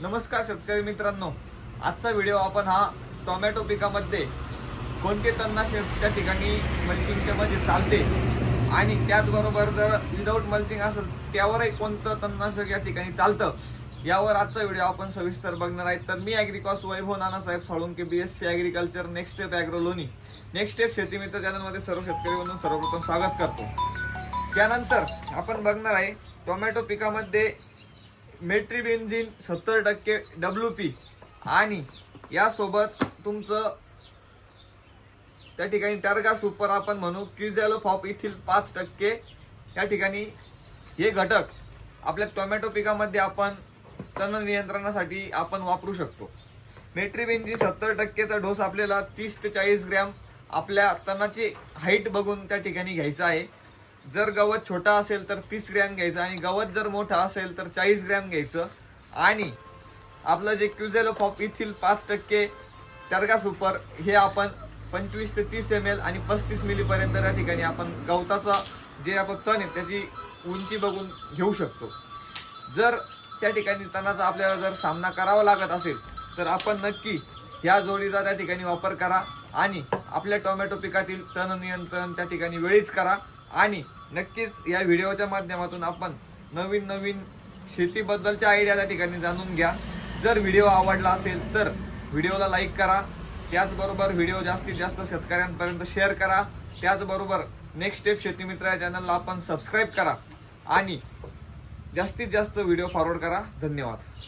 नमस्कार शेतकरी मित्रांनो. आजचा व्हिडिओ आपण हा टोमॅटो पिकामध्ये कोणते तणनाशक त्या ठिकाणी मल्चिंगच्या मध्ये चालते? आणि त्याचबरोबर जर विदाऊट मल्चिंग असेल त्यावरही कोणतं तणनाशक या ठिकाणी चालतं? यावर आजचा व्हिडिओ आपण सविस्तर बघणार आहे. तर मी ॲग्रिकॉस Vaibhav Nanasaheb Salunke B S C agriculture next step अॅग्रोलोनी next step शेतीमित्र चॅनलमध्ये सर्व शेतकरी म्हणून सर्वप्रथम स्वागत करतो. त्यानंतर आपण बघणार आहे टोमॅटो पिकामध्ये मेट्रिबेन्झिन सत्तर टक्के डब्ल्यू पी. आणि यासोबत तुमचं त्या ठिकाणी टर्गा सुपर आपण म्हणू क्युझॅलो फॉप पाच टक्के. या ठिकाणी हे घटक आपल्या टोमॅटो पिकामध्ये आपण तण नियंत्रणासाठी आपण वापरू शकतो. मेट्रिबेनची सत्तर टक्केचा डोस आपल्याला तीस ते चाळीस ग्रॅम आपल्या तणाची हाईट बघून त्या ठिकाणी घ्यायचा आहे. जर गवत छोटा असेल तर तीस ग्रॅम घ्यायचं आणि गवत जर मोठा असेल तर चाळीस ग्रॅम घ्यायचं. आणि आपलं जे क्युझेलो फॉप पाच टक्के टर्गा सुपर हे आपण पंचवीस ते तीस एम एल आणि पस्तीस मिलीपर्यंत या ठिकाणी आपण गवताचा जे आपण तण आहे त्याची उंची बघून घेऊ शकतो. जर त्या ठिकाणी तणाचा आपल्याला जर सामना करावा लागत असेल तर आपण नक्की ह्या जोडीचा त्या ठिकाणी वापर करा आणि आपल्या टोमॅटो पिकातील तण नियंत्रण त्या ठिकाणी वेळीच करा आणि नक्कीच या व्हिडिओच्या माध्यमातून आपण नवीन नवीन शेतीबद्दलच्या आयडिया त्या ठिकाणी जाणून घ्या. जर व्हिडिओ आवडला असेल तर व्हिडिओला लाईक करा. त्याचबरोबर व्हिडिओ जास्तीत जास्त शेतकऱ्यांपर्यंत शेअर करा. त्याचबरोबर नेक्स्ट स्टेप शेतीमित्र या चॅनलला आपण सबस्क्राईब करा. आणि जास्तीत जास्त व्हिडिओ फॉरवर्ड करा. धन्यवाद.